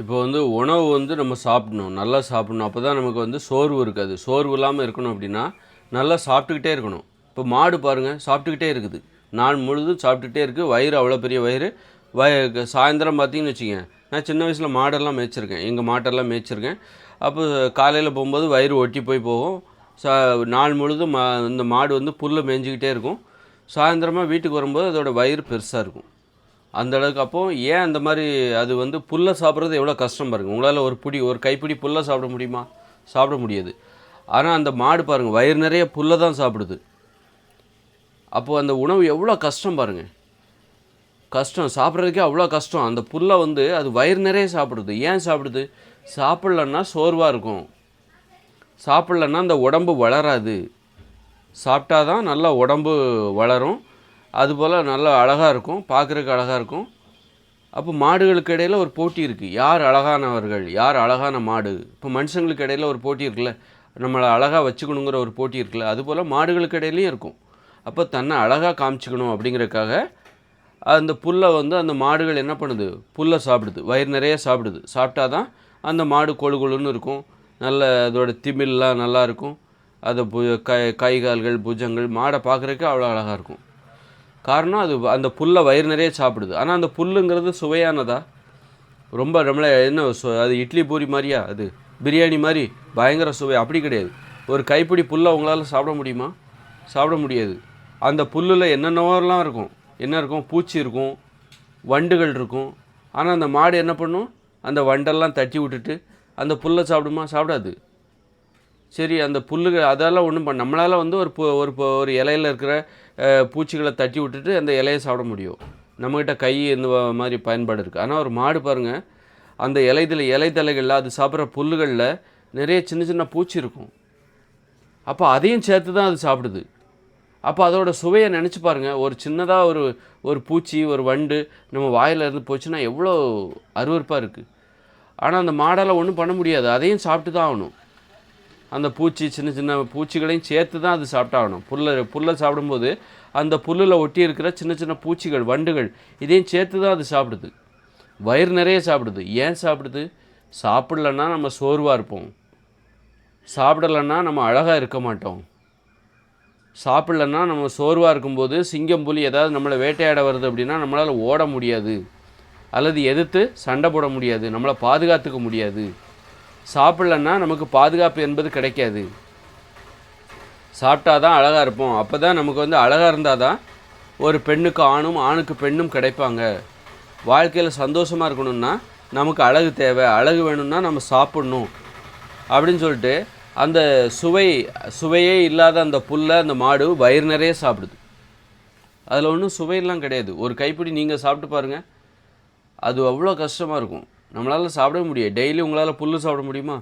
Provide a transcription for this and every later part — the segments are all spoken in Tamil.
இப்போ வந்து உணவு வந்து நம்ம சாப்பிடணும் நல்லா சாப்பிடணும். அப்போ தான் நமக்கு வந்து சோர்வு இருக்காது. சோர்வு இல்லாமல் இருக்கணும் அப்படின்னா நல்லா சாப்பிட்டுக்கிட்டே இருக்கணும். இப்போ மாடு பாருங்கள் சாப்பிட்டுக்கிட்டே இருக்குது. நாள் முழுதும் சாப்பிட்டுக்கிட்டே இருக்குது வயிறு அவ்வளோ பெரிய வயிறு. வய சாயந்தரம் பார்த்தீங்கன்னு வச்சுக்கோங்க. நான் சின்ன வயசில் மாடெல்லாம் மேய்ச்சிருக்கேன். எங்கள் மாட்டெல்லாம் மேய்ச்சிருக்கேன். அப்போ காலையில் போகும்போது வயிறு ஒட்டி போய் போகும். சா நாள் முழுதும் மா இந்த மாடு வந்து புல்லை மேய்ஞ்சிக்கிட்டே இருக்கும். சாயந்தரமாக வீட்டுக்கு வரும்போது அதோடய வயிறு பெருசாக இருக்கும். அந்த அளவுக்கு அப்போ ஏன் அந்த மாதிரி அது வந்து புல்லை சாப்பிட்றது எவ்வளோ கஷ்டம் பாருங்கள் உங்களால் ஒரு பிடி ஒரு கைப்பிடி புல்லை சாப்பிட முடியுமா? சாப்பிட முடியாது. ஆனால் அந்த மாடு பாருங்கள் வயிறு நிறைய புல்லை தான் சாப்பிடுது. அப்போது அந்த உணவு எவ்வளோ கஷ்டம் பாருங்கள் கஷ்டம் சாப்பிட்றதுக்கே அவ்வளோ கஷ்டம். அந்த புல்லை வந்து அது வயிறு நிறைய சாப்பிடுது. ஏன் சாப்பிடுது? சாப்பிட்லன்னா சோர்வாக இருக்கும். சாப்பிட்லன்னா அந்த உடம்பு வளராது. சாப்பிட்டா தான் நல்லா உடம்பு வளரும். அதுபோல் நல்லா அழகாக இருக்கும் பார்க்குறதுக்கு அழகாக இருக்கும். அப்போ மாடுகளுக்கு இடையில் ஒரு போட்டி இருக்குது யார் அழகானவர்கள் யார் அழகான மாடு? இப்போ மனுஷங்களுக்கு இடையில் ஒரு போட்டி இருக்குல்ல நம்மளை அழகாக வச்சுக்கணுங்கிற ஒரு போட்டி இருக்குல்ல அதுபோல் மாடுகளுக்கு இடையிலையும் இருக்கும். அப்போ தன்னை அழகாக காமிச்சிக்கணும் அப்படிங்கிறக்காக அந்த புல்லை வந்து அந்த மாடுகள் என்ன பண்ணுது? புல்லை சாப்பிடுது வயிறு நிறைய சாப்பிடுது. சாப்பிட்டா தான் அந்த மாடு கொழு கொழுன்னு இருக்கும். நல்ல அதோட திமில்லாம் நல்லா இருக்கும். பு கை கை கால்கள் புஜங்கள் மாடை பார்க்குறதுக்கு அவ்வளோ அழகாக இருக்கும். காரணம் அது அந்த புல்லை வயிறு நிறைய சாப்பிடுது. ஆனால் அந்த புல்லுங்கிறது சுவையானதா? ரொம்ப நம்மளை என்ன அது இட்லி பூரி மாதிரியா அது? பிரியாணி மாதிரி பயங்கர சுவை. அப்படி கிடையாது. ஒரு கைப்பிடி புல்லை உங்களால் சாப்பிட முடியுமா? சாப்பிட முடியாது. அந்த புல்லில் என்னென்னவோலாம் இருக்கும்? என்ன இருக்கும்? பூச்சி இருக்கும். வண்டுகள் இருக்கும். ஆனால் அந்த மாடு என்ன பண்ணும்? அந்த வண்டெல்லாம் தட்டி விட்டுட்டு அந்த புல்லை சாப்பிடுமா? சாப்பிடாது. சரி அந்த புல்லுகள் அதெல்லாம் ஒன்றும் பண்ண நம்மளால் வந்து ஒரு ஒரு ஒரு இலையில இருக்கிற பூச்சிகளை தட்டி விட்டுட்டு அந்த இலையை சாப்பிட முடியும். நம்மக்கிட்ட கை இந்த மாதிரி பயன்பாடு இருக்குது ஆனால் ஒரு மாடு பாருங்கள் அந்த இலைதலை இலைத்தலைகளில் அது சாப்பிட்ற புல்லுகளில் நிறைய சின்ன சின்ன பூச்சி இருக்கும். அப்போ அதையும் சேர்த்து தான் அது சாப்பிடுது. அப்போ அதோட சுவையை நினச்சி பாருங்கள் ஒரு சின்னதாக ஒரு ஒரு பூச்சி ஒரு வண்டு நம்ம வாயில் இருந்து போச்சுன்னா எவ்வளோ அருவருப்பாக இருக்குது ஆனால் அந்த மாடால் ஒன்றும் பண்ண முடியாது. அதையும் சாப்பிட்டு தான் ஆகணும். அந்த பூச்சி சின்ன சின்ன பூச்சிகளையும் சேர்த்து தான் அது சாப்பிட்டாகணும். புல்லை புல்லை சாப்பிடும்போது அந்த புல்லில் ஒட்டி இருக்கிற சின்ன சின்ன பூச்சிகள் வண்டுகள் இதையும் சேர்த்து தான் அது சாப்பிடுது. வயிறு நிறைய சாப்பிடுது. ஏன் சாப்பிடுது? சாப்பிடலன்னா நம்ம சோர்வாக இருப்போம். சாப்பிடலன்னா நம்ம அழகாக இருக்க மாட்டோம். சாப்பிடலன்னா நம்ம சோர்வாக இருக்கும்போது சிங்கம் புலி ஏதாவது நம்மளை வேட்டையாட வருது அப்படின்னா நம்மளால் ஓட முடியாது. அல்லது எதிர்த்து சண்டை போட முடியாது. நம்மளை பாதுகாத்துக்க முடியாது. சாப்பிட்லன்னா நமக்கு பாதுகாப்பு என்பது கிடைக்காது. சாப்பிட்டா தான் அழகாக இருப்போம். அப்போ தான் நமக்கு வந்து அழகாக இருந்தால் தான் ஒரு பெண்ணுக்கு ஆணும் ஆணுக்கு பெண்ணும் கிடைப்பாங்க. வாழ்க்கையில் சந்தோஷமாக இருக்கணும்னா நமக்கு அழகு தேவை. அழகு வேணும்னா நம்ம சாப்பிடணும். அப்படின்னு சொல்லிட்டு அந்த சுவை சுவையே இல்லாத அந்த புல்லை அந்த மாடு வயிறு நிறைய சாப்பிடுது. அதில் ஒன்றும் சுவையெல்லாம் கிடையாது. ஒரு கைப்பிடி நீங்கள் சாப்பிட்டு பாருங்கள் அது அவ்வளோ கஷ்டமாக இருக்கும். நம்மளால் சாப்பிட முடியாது. டெய்லி உங்களால் புல் சாப்பிட முடியுமா?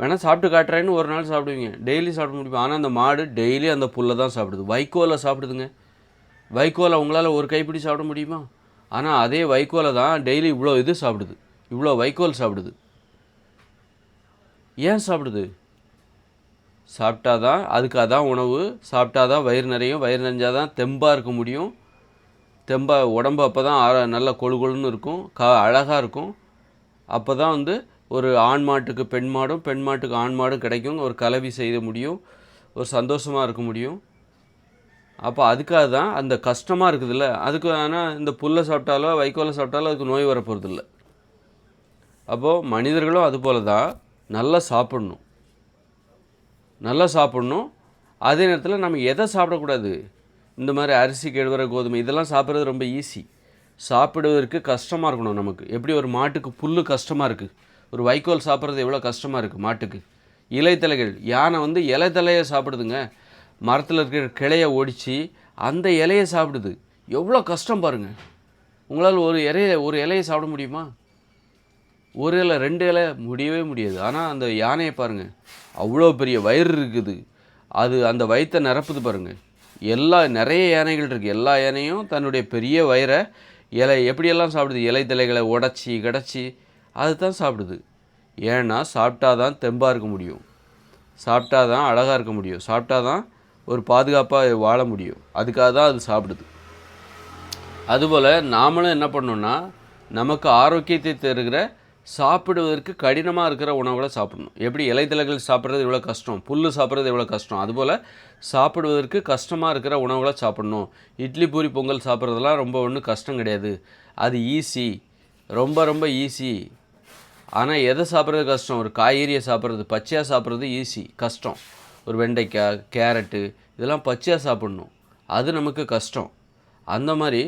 வேணால் சாப்பிட்டு காட்டுறேன்னு ஒரு நாள் சாப்பிடுவீங்க. டெய்லி சாப்பிட முடியும்? ஆனால் அந்த மாடு டெய்லி அந்த புல்லை தான் சாப்பிடுது. வைக்கோலை சாப்பிடுதுங்க. வைக்கோலை உங்களால் ஒரு கைப்பிடி சாப்பிட முடியுமா? ஆனால் அதே வைக்கோலை தான் டெய்லி இவ்வளோ இது சாப்பிடுது. இவ்வளோ வைக்கோல் சாப்பிடுது. ஏன் சாப்பிடுது? சாப்பிட்டா தான் அதுக்கு அதான் உணவு. சாப்பிட்டா தான் வயிறு நிறையும். வயிறு நிறைஞ்சால் தான் தெம்பாக இருக்க முடியும். தெம்பா உடம்பு அப்போ தான் ஆற நல்லா கொழு கொழுன்னு இருக்கும். க அழகாக இருக்கும். அப்போ தான் வந்து ஒரு ஆண் மாட்டுக்கு பெண் மாடும் பெண் மாட்டுக்கு ஆண் மாடும் கிடைக்கும். ஒரு கலவி செய்ய முடியும். ஒரு சந்தோஷமாக இருக்க முடியும். அப்போ அதுக்காக தான் அந்த கஷ்டமாக இருக்குதுல்ல. அதுக்கு ஆனால் இந்த புல்லை சாப்பிட்டாலோ வைக்கோலை சாப்பிட்டாலோ அதுக்கு நோய் வரப்போகிறதில்ல அப்போது மனிதர்களும் அதுபோல் தான் நல்லா சாப்பிடணும். நல்லா சாப்பிடணும். அதே நேரத்தில் நம்ம எதை சாப்பிடக்கூடாது? இந்த மாதிரி அரிசி கேழ்வர கோதுமை இதெல்லாம் சாப்பிட்றது ரொம்ப ஈஸி சாப்பிடுவதற்கு கஷ்டமாக இருக்கணும் நமக்கு. எப்படி ஒரு மாட்டுக்கு புல் கஷ்டமாக இருக்குது ஒரு வைக்கோல் சாப்பிட்றது எவ்வளோ கஷ்டமாக இருக்குது மாட்டுக்கு? இலைத்தலைகள். யானை வந்து இலைத்தலையை சாப்பிடுதுங்க. மரத்தில் இருக்கிற கிளையை ஒடிச்சு அந்த இலையை சாப்பிடுது. எவ்வளோ கஷ்டம் பாருங்கள் உங்களால் ஒரு இலையை ஒரு இலையை சாப்பிட முடியுமா? ஒரு இலை ரெண்டு இலை முடியவே முடியாது. ஆனால் அந்த யானையை பாருங்கள் அவ்வளோ பெரிய வயிறு இருக்குது. அது அந்த வயிற்றை நிரப்புது பாருங்கள் எல்லா நிறைய யானைகள் இருக்குது எல்லா யானையும் தன்னுடைய பெரிய வயிறை இலை எப்படியெல்லாம் சாப்பிடுது? இலை தலைகளை உடச்சி கிடச்சி அது தான் சாப்பிடுது. ஏன்னா சாப்பிட்டா தான் தெம்பாக இருக்க முடியும். சாப்பிட்டா தான் அழகாக இருக்க முடியும். சாப்பிட்டா தான் ஒரு பாதுகாப்பாக வாழ முடியும். அதுக்காக தான் அது சாப்பிடுது. அதுபோல் நாமளும் என்ன பண்ணோன்னா நமக்கு ஆரோக்கியத்தை தருகிற சாப்பிடுவதற்கு கடினமாக இருக்கிற உணவுகளை சாப்பிடணும். எப்படி இலைத்தலைகள் சாப்பிட்றது இவ்வளோ கஷ்டம் புல் சாப்பிட்றது எவ்வளோ கஷ்டம் அதுபோல் சாப்பிடுவதற்கு கஷ்டமாக இருக்கிற உணவுகளை சாப்பிடணும். இட்லி பூரி பொங்கல் சாப்பிட்றதெல்லாம் ரொம்ப ஒன்றும் கஷ்டம் கிடையாது. அது ஈஸி ரொம்ப ரொம்ப ஈஸி ஆனால் எதை சாப்பிட்றது கஷ்டம்? ஒரு காய்கறியை சாப்பிட்றது பச்சையாக சாப்பிட்றது ஈஸி கஷ்டம். ஒரு வெண்டைக்காய் கேரட்டு இதெல்லாம் பச்சையாக சாப்பிடணும். அது நமக்கு கஷ்டம். அந்த மாதிரி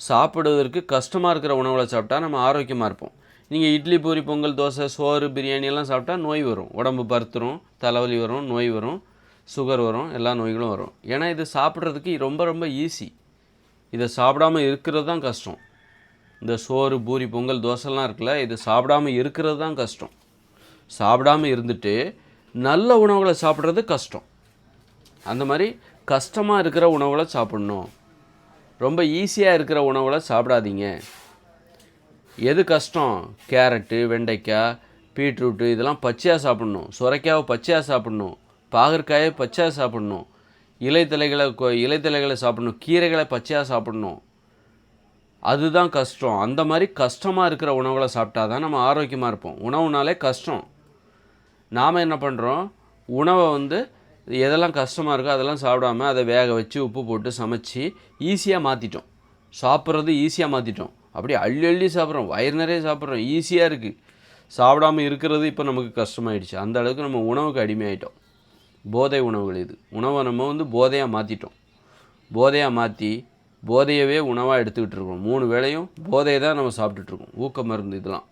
சாப்பிடுவதற்கு கஷ்டமாக இருக்கிற உணவுகளை சாப்பிட்டா நம்ம ஆரோக்கியமாக இருப்போம். நீங்கள் இட்லி பூரி பொங்கல் தோசை சோறு பிரியாணி எல்லாம் சாப்பிட்டா நோய் வரும். உடம்பு பருத்துரும் தலைவலி வரும் நோய் வரும் சுகர் வரும் எல்லா நோய்களும் வரும். ஏன்னா இது சாப்பிட்றதுக்கு ரொம்ப ரொம்ப ஈஸி இதை சாப்பிடாம இருக்கிறது தான் கஷ்டம். இந்த சோறு பூரி பொங்கல் தோசைலாம் இருக்குல்ல இது சாப்பிடாம இருக்கிறது தான் கஷ்டம். சாப்பிடாம இருந்துட்டு நல்ல உணவுகளை சாப்பிட்றது கஷ்டம். அந்த மாதிரி கஷ்டமாக இருக்கிற உணவுகளை சாப்பிட்ணும். ரொம்ப ஈஸியாக இருக்கிற உணவுகளை சாப்பிடாதீங்க. எது கஷ்டம்? கேரட்டு வெண்டைக்காய் பீட்ரூட்டு இதெல்லாம் பச்சையாக சாப்பிட்ணும். சுரைக்காவை பச்சையாக சாப்பிட்ணும். பாகற்காயை பச்சையாக சாப்பிட்ணும். இலைத்தலைகளை கொ- இலைத்தலைகளை சாப்பிட்ணும். கீரைகளை பச்சையாக சாப்பிட்ணும். அதுதான் கஷ்டம். அந்த மாதிரி கஷ்டமாக இருக்கிற உணவுகளை சாப்பிட்டா தான் நம்ம ஆரோக்கியமாக இருப்போம். உணவுனாலே கஷ்டம். நாம் என்ன பண்ணுறோம் உணவை வந்து எதெல்லாம் கஷ்டமாக இருக்கோ அதெல்லாம் சாப்பிடாம அதை வேக வச்சு உப்பு போட்டு சமைச்சு ஈஸியாக மாற்றிட்டோம் சாப்பிட்றது ஈஸியாக மாற்றிட்டோம் அப்படியே அள்ளி அள்ளி சாப்பிட்றோம். வயிறு நிறைய சாப்பிட்றோம். ஈஸியாக இருக்குது சாப்பிடாம இருக்கிறது இப்போ நமக்கு கஷ்டமாயிடுச்சு. அந்த அளவுக்கு நம்ம உணவுக்கு அடிமையாயிட்டோம். போதை உணவுகள் இது. உணவை நம்ம வந்து போதையாக மாற்றிட்டோம் போதையாக மாற்றி போதையவே உணவாக எடுத்துக்கிட்டு இருக்கோம் மூணு வேளையும் போதையை தான் நம்ம சாப்பிட்டுட்ருக்கோம் ஊக்க மருந்து இதெல்லாம்.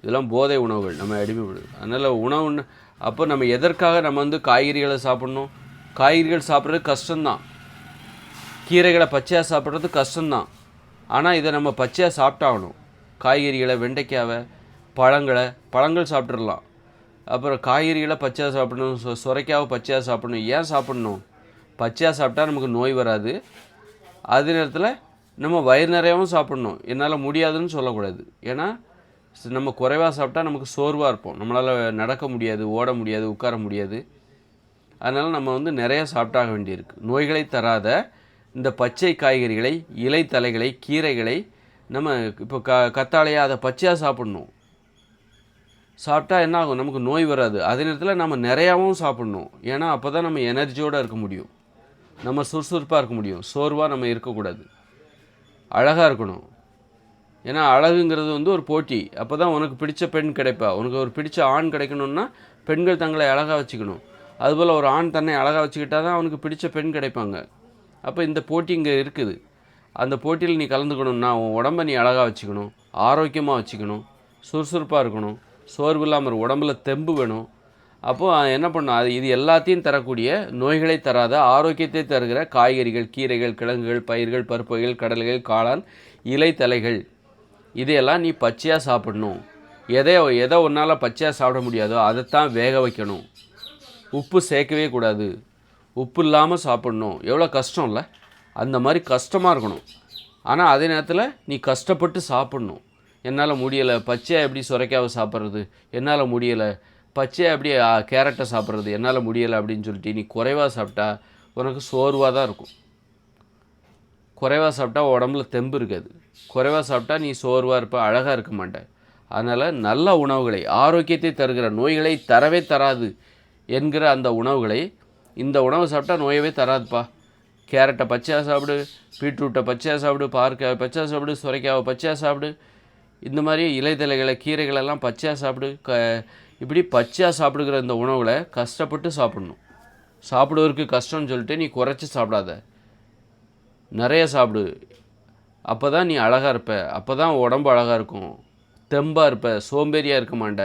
இதெல்லாம் போதை உணவுகள். நம்ம அடிமைப்படுது. அதனால் உணவுன்னு அப்போ நம்ம எதற்காக நம்ம வந்து காய்கறிகளை சாப்பிட்ணும்? காய்கறிகள் சாப்பிட்றது கஷ்டம்தான். கீரைகளை பச்சையாக சாப்பிட்றது கஷ்டம்தான். ஆனால் இதை நம்ம பச்சையாக சாப்பிட்டாகணும். காய்கறிகளை வெண்டைக்காவை பழங்களை பழங்கள் சாப்பிட்றலாம் அப்புறம் காய்கறிகளை பச்சையாக சாப்பிடணும் சொ சுரைக்காவை பச்சையாக சாப்பிடணும். ஏன் சாப்பிடணும்? பச்சையாக சாப்பிட்டா நமக்கு நோய் வராது. அதே நேரத்தில் நம்ம வயிறு நிறையாவும் சாப்பிடணும். என்னால் முடியாதுன்னு சொல்லக்கூடாது. ஏன்னா நம்ம குறைவாக சாப்பிட்டா நமக்கு சோர்வாக இருப்போம். நம்மளால் நடக்க முடியாது ஓட முடியாது உட்கார முடியாது. அதனால் நம்ம வந்து நிறையா சாப்பிட்டாக வேண்டியிருக்கு. நோய்களை தராத இந்த பச்சை காய்கறிகளை இலைத்தலைகளை கீரைகளை நம்ம இப்போ க கத்தாழையாக அதை பச்சையாக சாப்பிடணும். சாப்பிட்டா என்ன ஆகும்? நமக்கு நோய் வராது. அதே நேரத்தில் நம்ம நிறையாவும் சாப்பிடணும். ஏன்னா அப்போ தான் நம்ம எனர்ஜியோடு இருக்க முடியும். நம்ம சுறுசுறுப்பாக இருக்க முடியும். சோர்வாக நம்ம இருக்கக்கூடாது. அழகாக இருக்கணும். ஏன்னா அழகுங்கிறது வந்து ஒரு போட்டி. அப்போ தான் உனக்கு பிடிச்ச பெண் கிடைப்பா. உனக்கு ஒரு பிடிச்ச ஆண் கிடைக்கணும்னா பெண்கள் தங்களை அழகாக வச்சுக்கணும். அதுபோல் ஒரு ஆண் தன்னை அழகாக வச்சுக்கிட்டா தான் அவனுக்கு பிடிச்ச பெண் கிடைப்பாங்க. அப்போ இந்த போட்டி இங்கே இருக்குது. அந்த போட்டியில் நீ கலந்துக்கணும்னா உன் உடம்பை நீ அழகாக வச்சுக்கணும் ஆரோக்கியமாக வச்சுக்கணும் சுறுசுறுப்பாக இருக்கணும் சோர்வு இல்லாமல் உடம்புல தெம்பு வேணும். அப்போது என்ன பண்ணும்? அது இது எல்லாத்தையும் தரக்கூடிய நோய்களை தராத ஆரோக்கியத்தை தருகிற காய்கறிகள் கீரைகள் கிழங்குகள் பயிர்கள் பருப்புகள் கடலைகள் காளான் இலை தலைகள் இதையெல்லாம் நீ பச்சையாக சாப்பிடணும். எதை எதை ஒன்றால் பச்சையாக சாப்பிட முடியாதோ அதைத்தான் வேக வைக்கணும். உப்பு சேர்க்கவே கூடாது. உப்பு இல்லாமல் சாப்பிடணும். எவ்வளோ கஷ்டம் இல்லை அந்த மாதிரி கஷ்டமாக இருக்கணும். ஆனால் அதே நேரத்தில் நீ கஷ்டப்பட்டு சாப்பிட்ணும். என்னால் முடியலை. பச்சையாக எப்படி சுரைக்காவை சாப்பிட்றது? என்னால் முடியலை. பச்சையாக எப்படி கேரட்டை சாப்பிட்றது? என்னால் முடியலை அப்படின்னு சொல்லிட்டு நீ குறைவாக சாப்பிட்டா உனக்கு சோர்வாக தான் இருக்கும். குறைவாக சாப்பிட்டா உடம்புல தெம்பு இருக்காது. குறைவாக சாப்பிட்டா நீ சோர்வாக இருப்ப அழகாக இருக்க மாட்ட. அதனால் நல்ல உணவுகளை ஆரோக்கியத்தை தருகிற நோய்களை தரவே தராது என்கிற அந்த உணவுகளை இந்த உணவை சாப்பிட்டா நோயவே தராதுப்பா. கேரட்டை பச்சையாக சாப்பிடு பீட்ரூட்டை பச்சையாக சாப்பிடு பார்க்காவை பச்சையாக சாப்பிடு சுரைக்காவை பச்சையாக சாப்பிடு. இந்த மாதிரி இலைதலைகளை கீரைகளெல்லாம் பச்சையாக சாப்பிடு. க இப்படி பச்சையாக சாப்பிடுகிற இந்த உணவுகளை கஷ்டப்பட்டு சாப்பிடணும். சாப்பிடுவதற்கு கஷ்டம்னு சொல்லிட்டு நீ குறைச்சி சாப்பிடாத. நிறைய சாப்பிடு. அப்போ தான் நீ அழகாக இருப்ப. அப்போ தான் உடம்பு அழகாக இருக்கும். தெம்பாக இருப்ப. சோம்பேறியாக இருக்க மாட்ட.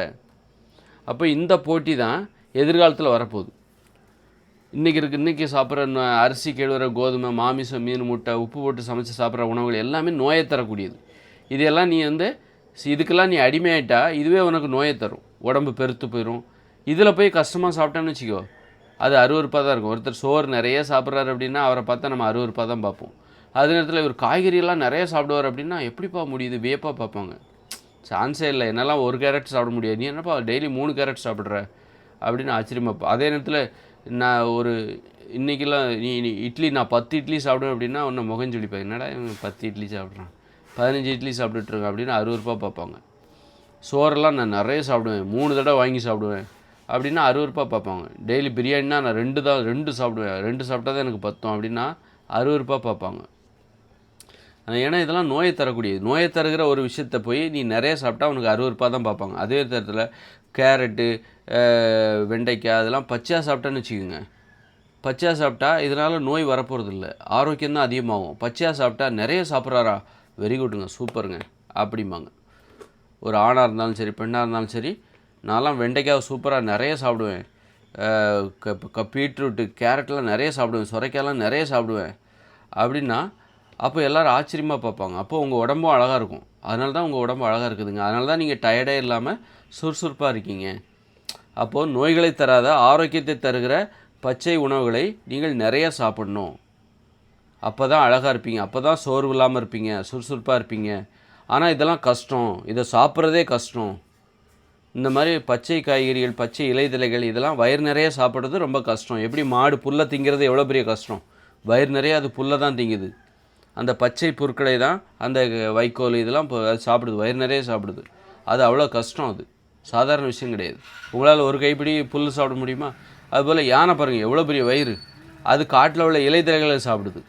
அப்போ இந்த போட்டி தான் எதிர்காலத்தில் வரப்போகுது. இன்றைக்கி இருக்கு இன்றைக்கி சாப்பிட்ற அரிசி கேழ்வர கோதுமை மாமிசம் மீன் முட்டை உப்பு போட்டு சமைச்சு சாப்பிட்ற உணவுகள் எல்லாமே நோயை தரக்கூடியது. இதையெல்லாம் நீ வந்து இதுக்கெல்லாம் நீ அடிமையாயிட்டா இதுவே உனக்கு நோயை தரும். உடம்பு பெருத்து போயிடும் இதில் போய் கஷ்டமாக சாப்பிட்டேன்னு வச்சுக்கோ அது அருவருப்பாக தான் இருக்கும். ஒருத்தர் சோறு நிறைய சாப்பிட்றாரு அப்படின்னா அவரை பார்த்தா நம்ம அருவருப்பாக தான் பார்ப்போம். அதே நேரத்தில் இவர் காய்கறியெல்லாம் நிறைய சாப்பிடுவார் அப்படின்னா எப்படிப்பா முடியுது? வியப்பாக பார்ப்பாங்க. சான்ஸே இல்லை. என்னெல்லாம் ஒரு கேரட் சாப்பிட முடியாது. நீ என்னப்பா டெய்லி மூணு கேரட் சாப்பிட்ற? அப்படின்னு ஆச்சரியமாப்பா அதே நேரத்தில் நான் ஒரு இன்றைக்கெல்லாம் நீ நீ இட்லி நான் பத்து இட்லி சாப்பிடுவேன் அப்படின்னா உன்னை முகஞ்சொலிப்பேன் என்னடா இவன் பத்து இட்லி சாப்பிட்றான்? பதினஞ்சு இட்லி சாப்பிட்டுட்ருங்க அப்படின்னு அறுபது ரூபா பார்ப்பாங்க. சோறெல்லாம் நான் நிறைய சாப்பிடுவேன். மூணு தடவை வாங்கி சாப்பிடுவேன் அப்படின்னா அறுபது ரூபா பார்ப்பாங்க. டெய்லி பிரியாணினா நான் ரெண்டு தான் ரெண்டு சாப்பிடுவேன். ரெண்டு சாப்பிட்டா தான் எனக்கு பத்தும் அப்படின்னா அறுபது ரூபா பார்ப்பாங்க. ஏன்னா இதெல்லாம் நோயை தரக்கூடியது. நோயை தருகிற ஒரு விஷயத்த போய் நீ நிறைய சாப்பிட்டா அவனுக்கு அறுவறுப்பாக தான் பார்ப்பாங்க. அதே தரத்தில் கேரட்டு வெண்டைக்காய் அதெல்லாம் பச்சையாக சாப்பிட்டான்னு வச்சுக்கோங்க. பச்சையாக சாப்பிட்டா இதனால் நோய் வரப்போகிறது இல்லை ஆரோக்கியம் தான் அதிகமாகும். பச்சையாக சாப்பிட்டா நிறைய சாப்பிட்றாரா? வெரி குட்டுங்க சூப்பருங்க. அப்படிம்பாங்க. ஒரு ஆணாக இருந்தாலும் சரி பெண்ணாக இருந்தாலும் சரி நான்லாம் வெண்டைக்காய் சூப்பராக நிறைய சாப்பிடுவேன். க க பீட்ரூட்டு கேரட்லாம் நிறைய சாப்பிடுவேன். சுரைக்காயெல்லாம் நிறைய சாப்பிடுவேன். அப்படின்னா அப்போ எல்லோரும் ஆச்சரியமாக பார்ப்பாங்க. அப்போ உங்கள் உடம்பும் அழகாக இருக்கும். அதனால தான் உங்கள் உடம்பு அழகாக இருக்குதுங்க. அதனால தான் நீங்கள் டயர்டே இல்லாமல் சுறுசுறுப்பாக இருக்கீங்க. அப்போது நோய்களை தராத ஆரோக்கியத்தை தருகிற பச்சை உணவுகளை நீங்கள் நிறைய சாப்பிடணும். அப்போ தான் அழகாக இருப்பீங்க. அப்போ தான் சோர்வு இல்லாமல் இருப்பீங்க. சுறுசுறுப்பாக இருப்பீங்க. ஆனால் இதெல்லாம் கஷ்டம். இதை சாப்பிட்றதே கஷ்டம். இந்த மாதிரி பச்சை காய்கறிகள் பச்சை இலைதலைகள் இதெல்லாம் வயிறு நிறைய சாப்பிட்றது ரொம்ப கஷ்டம். எப்படி மாடு புல்லை திங்கிறது எவ்வளோ பெரிய கஷ்டம்? வயிறு நிறைய அது புல்லை தான் திங்குது. அந்த பச்சை பொருட்களை தான் அந்த வைக்கோல் இதெல்லாம் இப்போ அது சாப்பிடுது. வயிறு நிறைய சாப்பிடுது. அது அவ்வளோ கஷ்டம் அது. சாதாரண விஷயம் கிடையாது. உங்களால் ஒரு கைப்பிடி புல் சாப்பிட முடியுமா? அதுபோல் யானை பாருங்கள் எவ்வளோ பெரிய வயிறு. அது காட்டில் உள்ள இலைதலைகளை சாப்பிடுது.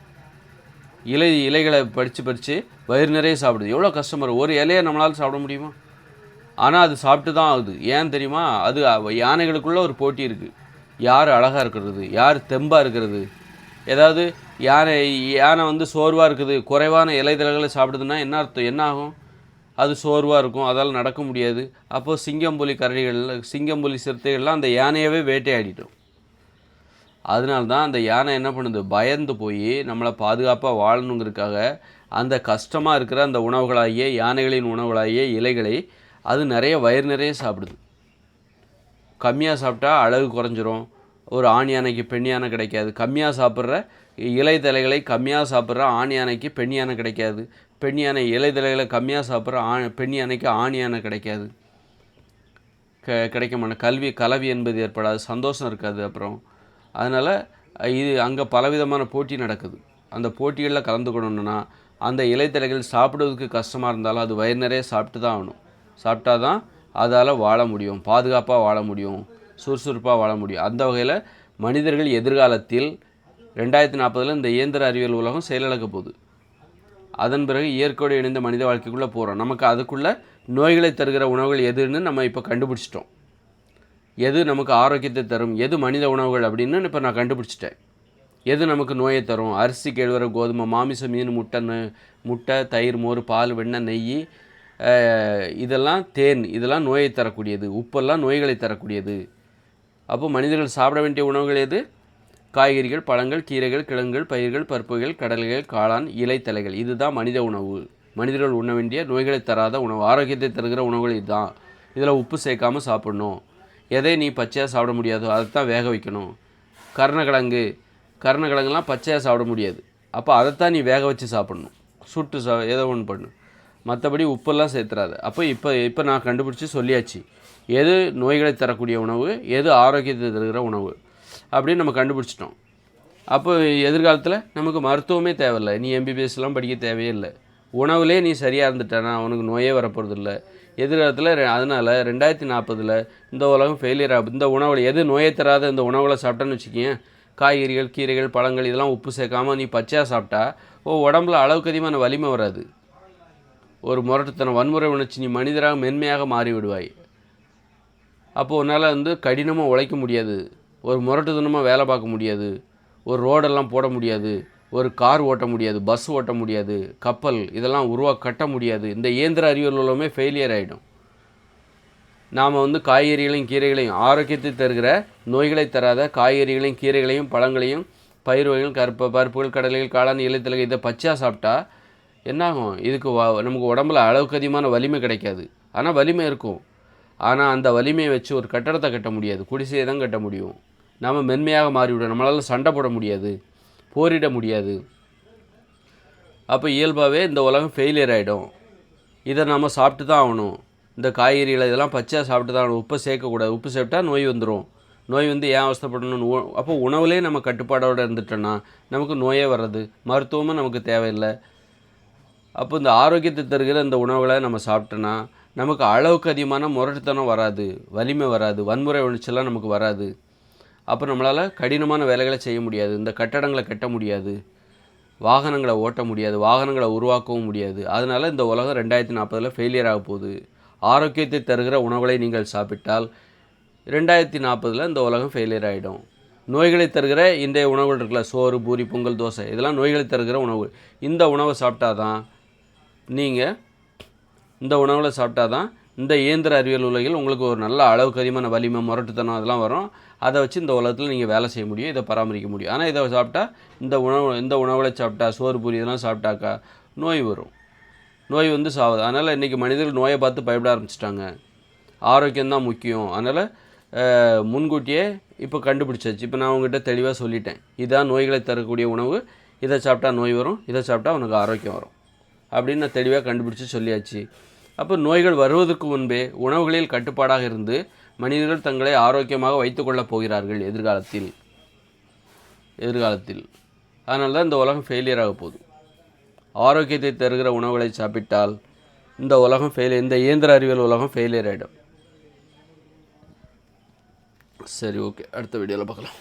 இலை இலைகளை படித்து படித்து வயிறு நிறைய சாப்பிடுது. எவ்வளோ கஷ்டம் வரும் ஒரு இலையை நம்மளால் சாப்பிட முடியுமா? ஆனால் அது சாப்பிட்டு தான் ஆகுது. ஏன் தெரியுமா? அது யானைகளுக்குள்ளே யானைகளுக்குள்ள ஒரு போட்டி இருக்குது யார் அழகாக இருக்கிறது? யார் தெம்பாக இருக்கிறது? ஏதாவது யானை யானை வந்து சோர்வாக இருக்குது. குறைவான இலைதழகளை சாப்பிடுதுன்னா என்ன அர்த்தம்? என்ன ஆகும்? அது சோர்வாக இருக்கும். அதால் நடக்க முடியாது. அப்போது சிங்கம்புலி கரடிகள் சிங்கம்புலி சிறுத்தைகள்லாம் அந்த யானையவே வேட்டையாடிட்டோம் அதனால தான் அந்த யானை என்ன பண்ணுது? பயந்து போய் நம்மளை பாதுகாப்பாக வாழணுங்கிறதுக்காக அந்த கஷ்டமாக இருக்கிற அந்த உணவுகளாகிய யானைகளின் உணவுகளாகிய இலைகளை அது நிறைய வயிறு நிறைய சாப்பிடுது. கம்மியாக சாப்பிட்டா அழகு குறைஞ்சிரும். ஒரு ஆண் யானைக்கு பெண் யானை கிடைக்காது. கம்மியாக சாப்பிட்ற இலை தலைகளை கம்மியாக சாப்பிட்ற ஆண் யானைக்கு பெண் யானை கிடைக்காது. பெண் யானை இலை தலைகளை கம்மியாக சாப்பிட்ற ஆண் பெண் யானைக்கு ஆண் யானை கிடைக்காது. க கிடைக்க கல்வி கலவி என்பது ஏற்படாது. சந்தோஷம் இருக்காது அப்புறம். அதனால் இது அங்கே பலவிதமான போட்டி நடக்குது. அந்த போட்டிகளில் கலந்துக்கணுன்னா அந்த இலைத்தலைகள் சாப்பிடுவதற்கு கஷ்டமாக இருந்தாலும் அது வயிறு நிறைய சாப்பிட்டு தான் ஆகணும். சாப்பிட்டா தான் அதால் வாழ முடியும். பாதுகாப்பாக வாழ முடியும். சுறுசுறுப்பாக வாழ முடியும். அந்த வகையில் மனிதர்கள் எதிர்காலத்தில் ரெண்டாயிரத்தி நாற்பதில் இந்த இயந்திர அறிவியல் உலகம் செயலிழக்க போகுது. அதன் பிறகு இயற்கையோடு இணைந்த மனித வாழ்க்கைக்குள்ளே போகிறோம் நமக்கு அதுக்குள்ளே நோய்களை தருகிற உணவுகள் எதுன்னு நம்ம இப்போ கண்டுபிடிச்சிட்டோம். எது நமக்கு ஆரோக்கியத்தை தரும்? எது மனித உணவுகள் அப்படின்னு இப்போ நான் கண்டுபிடிச்சிட்டேன். எது நமக்கு நோயை தரும்? அரிசி கேழ்வர கோதுமை மாமிசம் மீன் முட்டை முட்டை தயிர் மோர் பால் வெண்ணெய் நெய் இதெல்லாம் தேன். இதெல்லாம் நோயை தரக்கூடியது. உப்பெல்லாம் நோய்களை தரக்கூடியது. அப்போ மனிதர்கள் சாப்பிட வேண்டிய உணவுகள் எது? காய்கறிகள் பழங்கள் கீரைகள் கிழங்குகள் பயிர்கள் பருப்புகள் கடல்கள் காளான் இலைத்தலைகள் இதுதான் மனித உணவு. மனிதர்கள் உண்ண வேண்டிய நோய்களை தராத உணவு. ஆரோக்கியத்தை தருகிற உணவுகள் இதுதான். இதில் உப்பு சேர்க்காம சாப்பிடணும். எதை நீ பச்சையாக சாப்பிட முடியாதோ அதைத்தான் வேக வைக்கணும். கருணக்கிழங்கு. கருணக்கிழங்குலாம் பச்சையாக சாப்பிட முடியாது. அப்போ அதைத்தான் நீ வேக வச்சு சாப்பிடணும். சுட்டு சா ஏதோ ஒன்று பண்ணு. மற்றபடி உப்பெல்லாம் சேர்த்துறாது. அப்போ இப்போ இப்போ நான் கண்டுபிடிச்சி சொல்லியாச்சு. எது நோய்களை தரக்கூடிய உணவு எது ஆரோக்கியத்தை தருகிற உணவு? அப்படின்னு நம்ம கண்டுபிடிச்சிட்டோம். அப்போ எதிர்காலத்தில் நமக்கு மருத்துவமே தேவையில்லை. நீ எம்பிபிஎஸ்லாம் படிக்க தேவையே இல்லை. உணவுலே நீ சரியாக இருந்துட்டேன்னா உனக்கு நோயே வரப்போகிறது இல்லை எதிர்காலத்தில் அதனால் ரெண்டாயிரத்தி நாற்பதில் இந்த உலகம் ஃபெயிலியர் ஆகும் இந்த உணவில் எது நோயை தராத இந்த உணவில் சாப்பிட்டேன்னு வச்சுக்கேன் காய்கறிகள் கீரைகள் பழங்கள் இதெல்லாம் உப்பு சேர்க்காமல் நீ பச்சையாக சாப்பிட்டா ஓ உடம்புல அளவுக்கு அதிகமான வலிமை வராது. ஒரு முரட்டுத்தனம் வன்முறை உணர்ச்சி நீ மனிதராக மென்மையாக மாறிவிடுவாய். அப்போது அப்போ உன்னால் வந்து கடினமாக உழைக்க முடியாது. ஒரு முரட்டுத்தனமாக வேலை பார்க்க முடியாது. ஒரு ரோடெல்லாம் போட முடியாது. ஒரு கார் ஓட்ட முடியாது. பஸ் ஓட்ட முடியாது. கப்பல் இதெல்லாம் உருவா கட்ட முடியாது. இந்த இயந்திர அறிவியல் ஃபெயிலியர் ஆகிடும் நாம் வந்து காய்கறிகளையும் கீரைகளையும் ஆரோக்கியத்தை தருகிற நோய்களை தராத காய்கறிகளையும் கீரைகளையும் பழங்களையும் பயிர் வகைகள் கருப்பு பருப்புகள் கடலைகள் காளான் இலைத்தலகை இதை பச்சையாக சாப்பிட்டா என்னாகும்? இதுக்கு நமக்கு உடம்புல அளவுக்கு அதிகமான வலிமை கிடைக்காது. ஆனால் வலிமை இருக்கும். ஆனால் அந்த வலிமையை வச்சு ஒரு கட்டடத்தை கட்ட முடியாது. குடிசையை தான் கட்ட முடியும். நாம் மென்மையாக மாறிவிடும் நம்மளால் சண்டை போட முடியாது போரிட முடியாது. அப்போ இயல்பாகவே இந்த உலகம் ஃபெயிலியர் ஆகிடும் இதை நம்ம சாப்பிட்டு தான் ஆகணும். இந்த காய்கறிகளை இதெல்லாம் பச்சையாக சாப்பிட்டு தான் ஆகணும். உப்பை சேர்க்கக்கூடாது. உப்பு சாப்பிட்டா நோய் வந்துடும் நோய் வந்து ஏன் அவஸ்தப்படணும்னு அப்போ உணவுலே நம்ம கட்டுப்பாடோடு இருந்துட்டோன்னா நமக்கு நோயே வர்றது மருத்துவமும் நமக்கு தேவையில்லை. அப்போ இந்த ஆரோக்கியத்தை தருகிற இந்த உணவுகளை நம்ம சாப்பிட்டோன்னா நமக்கு அளவுக்கு அதிகமான முரட்டுத்தனம் வராது வலிமை வராது வன்முறை உணர்ச்சியெல்லாம் நமக்கு வராது. அப்போ நம்மளால் கடினமான வேலைகளை செய்ய முடியாது. இந்த கட்டடங்களை கட்ட முடியாது. வாகனங்களை ஓட்ட முடியாது. வாகனங்களை உருவாக்கவும் முடியாது. அதனால் இந்த உலகம் ரெண்டாயிரத்தி நாற்பதில் ஃபெயிலியர் ஆக போகுது. ஆரோக்கியத்தை தருகிற உணவுகளை நீங்கள் சாப்பிட்டால் ரெண்டாயிரத்தி நாற்பதில் இந்த உலகம் ஃபெயிலியர் ஆகிடும் நோய்களை தருகிற இன்றைய உணவுகள் இருக்குல்ல சோறு பூரி பொங்கல் தோசை இதெல்லாம் நோய்களை தருகிற உணவு. இந்த உணவை சாப்பிட்டா தான் நீங்கள் இந்த உணவுகளை சாப்பிட்டா தான் இந்த இயந்திர அறிவியல் உலகில் உங்களுக்கு ஒரு நல்ல அளவுக்கு அதிகமான வலிமை முரட்டுத்தனம் அதெல்லாம் வரும். அதை வச்சு இந்த உலகத்தில் நீங்கள் வேலை செய்ய முடியும் இதை பராமரிக்க முடியும். ஆனால் இதை சாப்பிட்டா இந்த உணவு இந்த உணவில் சாப்பிட்டா சோறு பூரி இதெல்லாம் சாப்பிட்டாக்கா நோய் வரும். நோய் வந்து சாகுது அதனால் இன்றைக்கி மனிதர்கள் நோயை பார்த்து பயப்பட ஆரம்பிச்சிட்டாங்க. ஆரோக்கியம்தான் முக்கியம். அதனால் முன்கூட்டியே இப்போ கண்டுபிடிச்சாச்சு. இப்போ நான் உங்ககிட்ட தெளிவாக சொல்லிட்டேன். இதான் நோய்களை தரக்கூடிய உணவு. இதை சாப்பிட்டா நோய் வரும். இதை சாப்பிட்டா உனக்கு ஆரோக்கியம் வரும். அப்படின்னு நான் தெளிவாக கண்டுபிடிச்சி சொல்லியாச்சு. அப்போ நோய்கள் வருவதற்கு முன்பே உணவுகளில் கட்டுப்பாடாக இருந்து மனிதர்கள் தங்களை ஆரோக்கியமாக வைத்துக்கொள்ளப் போகிறார்கள் எதிர்காலத்தில். எதிர்காலத்தில். அதனால தான் இந்த உலகம் ஃபெயிலியர் ஆக போகுது. ஆரோக்கியத்தை தருகிற உணவுகளை சாப்பிட்டால் இந்த உலகம் ஃபெயிலியர் இந்த இயந்திர அறிவியல் உலகம் ஃபெயிலியர் ஆகிடும் சரி ஓகே அடுத்த வீடியோவில் பார்க்கலாம்.